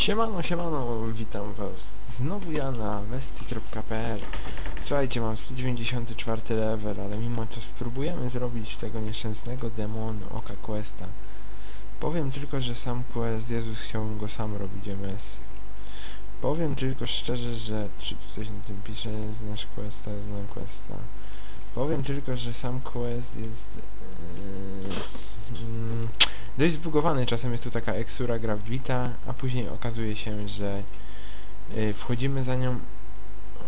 Siemano, siemano, witam was znowu ja na westi.pl Słuchajcie, mam 194 level, ale mimo to spróbujemy zrobić tego nieszczęsnego demonu Oka Questa. Powiem tylko, że sam quest, Jezus chciałbym go sam robić MS. Powiem tylko szczerze, że... Czy tu coś na tym pisze? Znasz questa, znam questa. Powiem tylko, że sam quest jest... Yy, dość zbugowany, czasem jest tu taka eksura gravita, a później okazuje się, że yy, wchodzimy za nią,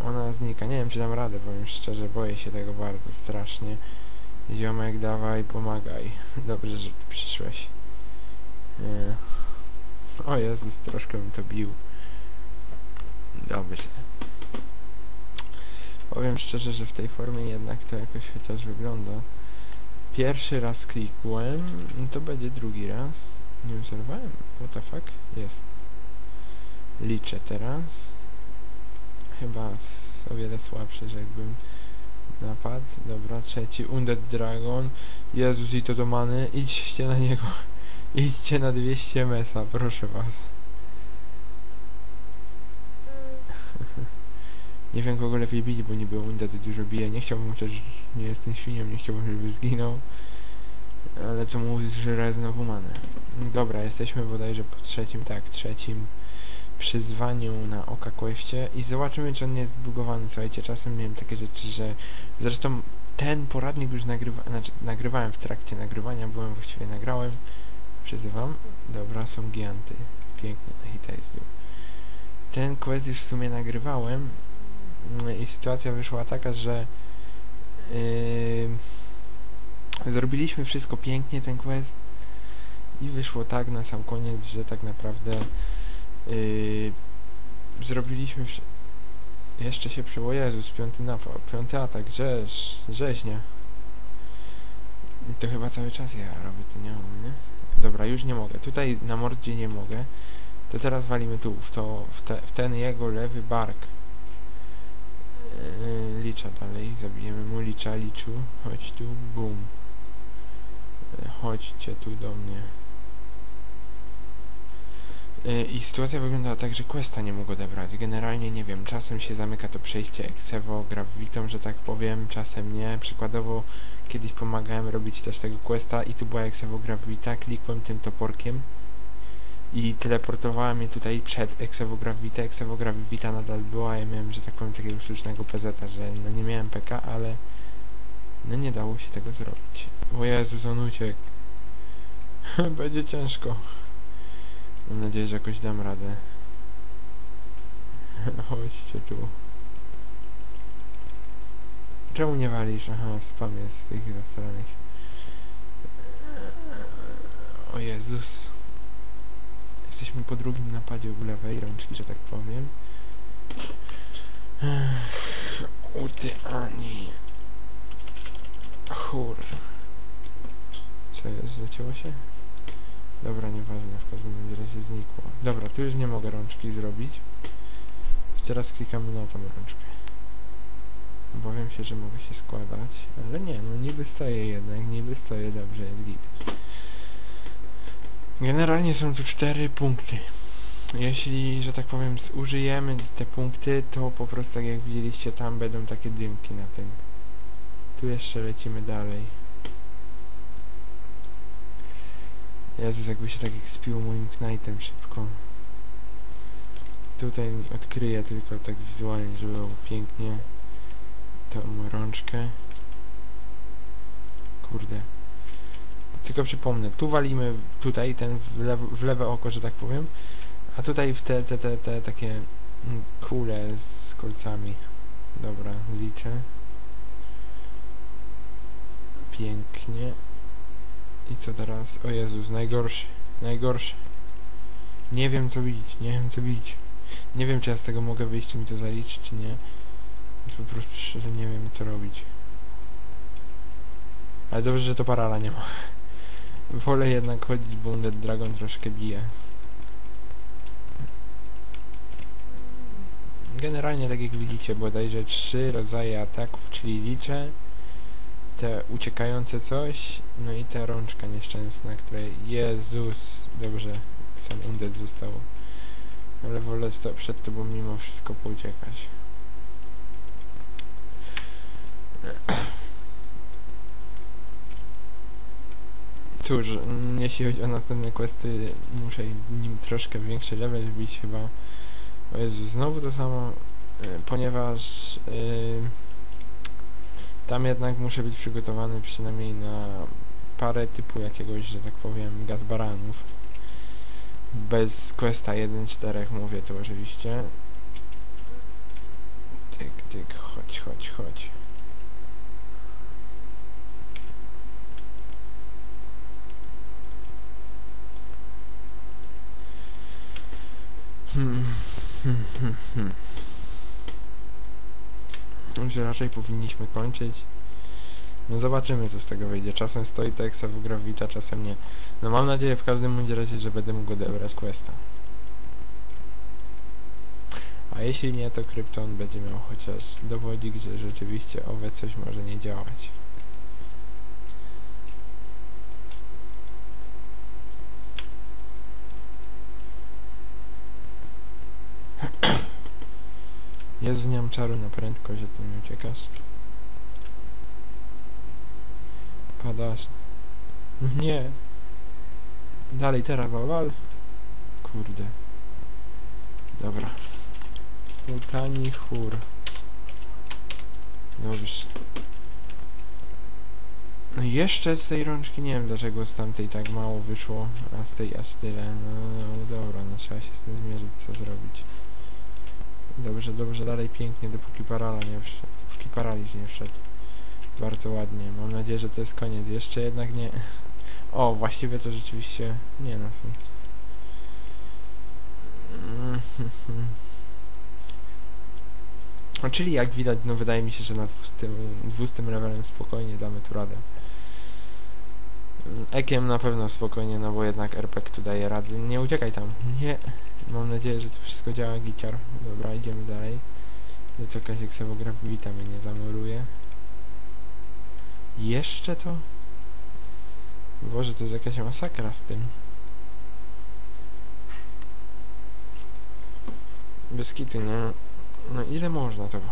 ona znika. Nie wiem, czy dam radę, powiem szczerze, boję się tego bardzo strasznie. Ziomek, dawaj, pomagaj. Dobrze, że przyszłeś. Nie. O Jezus, troszkę bym to bił. Dobrze. Powiem szczerze, że w tej formie jednak to jakoś chociaż wygląda. Pierwszy raz klikłem, to będzie drugi raz. Nie obserwowałem. What the fuck? Jest. Liczę teraz. Chyba o wiele słabszy, że jakbym napadł. Dobra, trzeci. Undead Dragon. Jezus i to do many. Idźcie na niego. Idźcie na 200 mesa, proszę was. Nie wiem kogo lepiej bić, bo niby Undead dużo bije. Nie chciałbym też, nie jestem świnią, nie chciałbym, żeby zginął. Ale to mu żre znowu manę. Dobra, jesteśmy bodajże po trzecim, tak, trzecim przyzwaniu na Oka Questie i zobaczymy, czy on nie jest zbugowany. Słuchajcie, czasem miałem takie rzeczy, że... Zresztą ten poradnik już nagrywa... znaczy, nagrywałem w trakcie nagrywania, byłem właściwie nagrałem. Przyzywam. Dobra, są gianty. Pięknie, na hita jest dół. Ten quest już w sumie nagrywałem i sytuacja wyszła taka, że yy, zrobiliśmy wszystko pięknie, ten quest i wyszło tak na sam koniec, że tak naprawdę yy, zrobiliśmy jeszcze się przy... O Jezus, piąty napał, piąty atak, rzeź, rzeźnia. I to chyba cały czas ja robię, to nie mam, nie? Dobra, już nie mogę. Tutaj na mordzie nie mogę. To teraz walimy tu, w, to, w, te, w ten jego lewy bark. Yy, licza dalej, zabijemy mu licza, liczu. Chodź tu, bum. Yy, chodźcie tu do mnie. Yy, I sytuacja wyglądała tak, że questa nie mógł odebrać. Generalnie nie wiem, czasem się zamyka to przejście Exevo Gravitą, że tak powiem, czasem nie. Przykładowo kiedyś pomagałem robić też tego questa i tu była Exevo Gravita, klikłem tym toporkiem i teleportowała mnie tutaj przed Exevo Gravita. Exevo Gravita nadal była, ja miałem, że tak powiem, takiego sztucznego PZ, że no nie miałem PK, ale no nie dało się tego zrobić. O Jezus, on uciekł. Będzie ciężko. Mam nadzieję, że jakoś dam radę. Chodźcie tu. Czemu nie walisz? Aha, spam jest z tych zasranych. O Jezus. Jesteśmy po drugim napadzie u lewej rączki, że tak powiem. U ty Ani. Chór. Co jest? Zacięło się? Dobra, nieważne, w każdym razie znikło. Dobra, tu już nie mogę rączki zrobić. Teraz klikamy na tą rączkę. Obawiam się, że mogę się składać, ale nie, no niby stoję jednak, niby stoję dobrze, jest git. Generalnie są tu cztery punkty. Jeśli, że tak powiem, zużyjemy te punkty, to po prostu tak jak widzieliście tam będą takie dymki na tym. Tu jeszcze lecimy dalej. Jezus, jakby się tak ekspiło moim knightem szybko. Tutaj odkryję tylko tak wizualnie, żeby było pięknie tą rączkę. Kurde. Tylko przypomnę, tu walimy tutaj ten w, w lewe oko, że tak powiem, a tutaj w te, te, te, te takie mm, kule z kolcami. Dobra, liczę. Pięknie. I co teraz? O Jezus, najgorszy, najgorszy. Nie wiem co bić, nie wiem co bić. Nie wiem czy ja z tego mogę wyjść, czy mi to zaliczy, czy nie. Więc po prostu szczerze nie wiem co robić. Ale dobrze, że to parala nie ma. Wolę jednak chodzić, bo Undead Dragon troszkę bije. Generalnie tak jak widzicie, bodajże trzy rodzaje ataków, czyli liczę, te uciekające coś, no i ta rączka nieszczęsna, której... Jezus! Dobrze, sam Undead został Ale wolę sto przed tobą mimo wszystko pouciekać. Cóż, jeśli chodzi o następne questy, muszę nim troszkę większy level wbić chyba. O Jezu, znowu to samo, y, ponieważ y, tam jednak muszę być przygotowany przynajmniej na parę typu jakiegoś, że tak powiem, gazbaranów. Bez questa 1.4 mówię to oczywiście. Tyk, tyk, chodź, chodź, chodź. Hmm, hmm, hmm, hmm. Że raczej powinniśmy kończyć. No zobaczymy co z tego wyjdzie. Czasem stoi to Exa Gravita, czasem nie. No mam nadzieję w każdym razie, że będę mógł odebrać questa. A jeśli nie, to Krypton będzie miał chociaż dowodzik, że rzeczywiście owe coś może nie działać. Jezu, nie mam czaru na prędkość, że ty mi uciekasz. Padasz. Nie. Dalej, teraz wal. Kurde. Dobra. Utani chór. Dobrze. No jeszcze z tej rączki, nie wiem dlaczego z tamtej tak mało wyszło, a z tej aż tyle. No, no dobra, no trzeba się z tym zmierzyć, co zrobić. Dobrze, dobrze, dalej pięknie, dopóki nie wszedł. Dopóki paraliż nie wszedł. Bardzo ładnie. Mam nadzieję, że to jest koniec. Jeszcze jednak nie. O, właściwie to rzeczywiście nie no są. No, czyli jak widać, no wydaje mi się, że na 200, 200 levelem spokojnie damy tu radę. Ekiem na pewno spokojnie, no bo jednak RPG tu daje rady. Nie uciekaj tam. Nie. Mam nadzieję, że to wszystko działa giciar. Dobra, idziemy dalej. Doczekać jak Sevografita mnie nie zamuruje. Jeszcze to? Boże, to jest jakaś masakra z tym. Bez no. No ile można tego?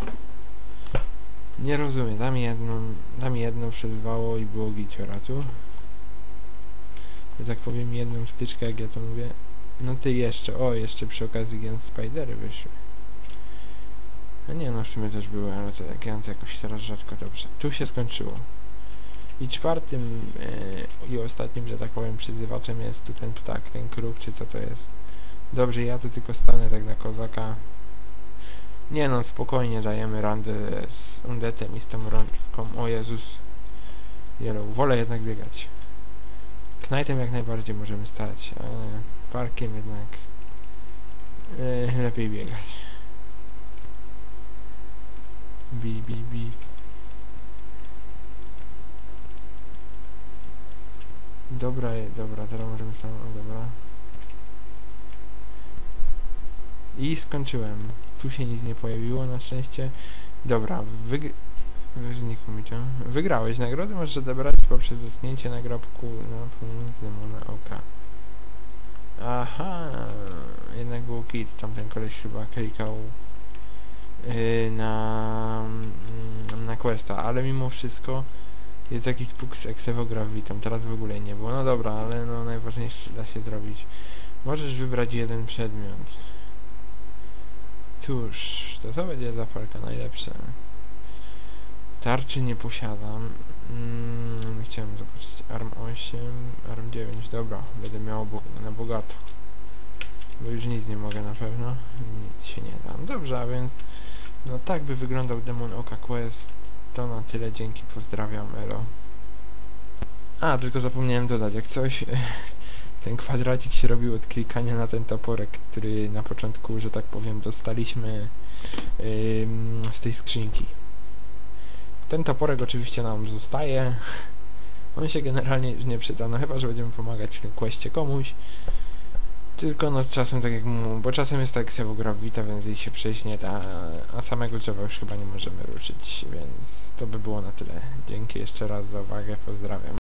Nie rozumiem, dam jedno, dam jedno przezwało i było giciora tu. Że tak powiem jedną styczkę, jak ja to mówię. No ty jeszcze, o jeszcze przy okazji Gent Spidery wyszły. A nie no w sumie też były, ale to Gent jakoś teraz rzadko dobrze. Tu się skończyło. I czwartym e, i ostatnim, że tak powiem, przyzywaczem jest tu ten ptak, ten kruk, czy co to jest. Dobrze, ja tu tylko stanę tak na kozaka. Nie no, spokojnie dajemy randę z undetem i z tą rączką. O Jezus. Yellow. Wolę jednak biegać. Knightem jak najbardziej możemy stać, ale parkiem jednak e, lepiej biegać. Bi, bi, bi. Dobra, dobra, teraz możemy sam, o, dobra. I skończyłem. Tu się nic nie pojawiło na szczęście. Dobra, wyg... Wygrałeś nagrodę, możesz odebrać poprzez dotknięcie nagrobku na pomoc demona oka. Aha, jednak był kit, tamten koleś chyba klikał yy, na, mm, na questa, ale mimo wszystko jest jakiś puk z eksewograwitą, teraz w ogóle nie było. No dobra, ale no najważniejsze da się zrobić. Możesz wybrać jeden przedmiot. Cóż, to co będzie zapalka najlepsze? Tarczy nie posiadam. Mm, chciałem zobaczyć. Arm 8, Arm 9. Dobra, będę miał na bogato. Bo już nic nie mogę na pewno. Nic się nie dam. Dobrze, a więc no tak by wyglądał Demon Oka Quest. To na tyle, dzięki, pozdrawiam, elo. A, tylko zapomniałem dodać, jak coś, ten kwadracik się robił od klikania na ten toporek, który na początku, że tak powiem, dostaliśmy ym, z tej skrzynki. Ten toporek oczywiście nam zostaje. On się generalnie już nie przyda, no chyba, że będziemy pomagać w tym questie komuś. Tylko no czasem tak jak mu, bo czasem jest tak sewograwita, więc jej się przejść nie da, a samego drzewa już chyba nie możemy ruszyć, więc to by było na tyle. Dzięki jeszcze raz za uwagę, pozdrawiam.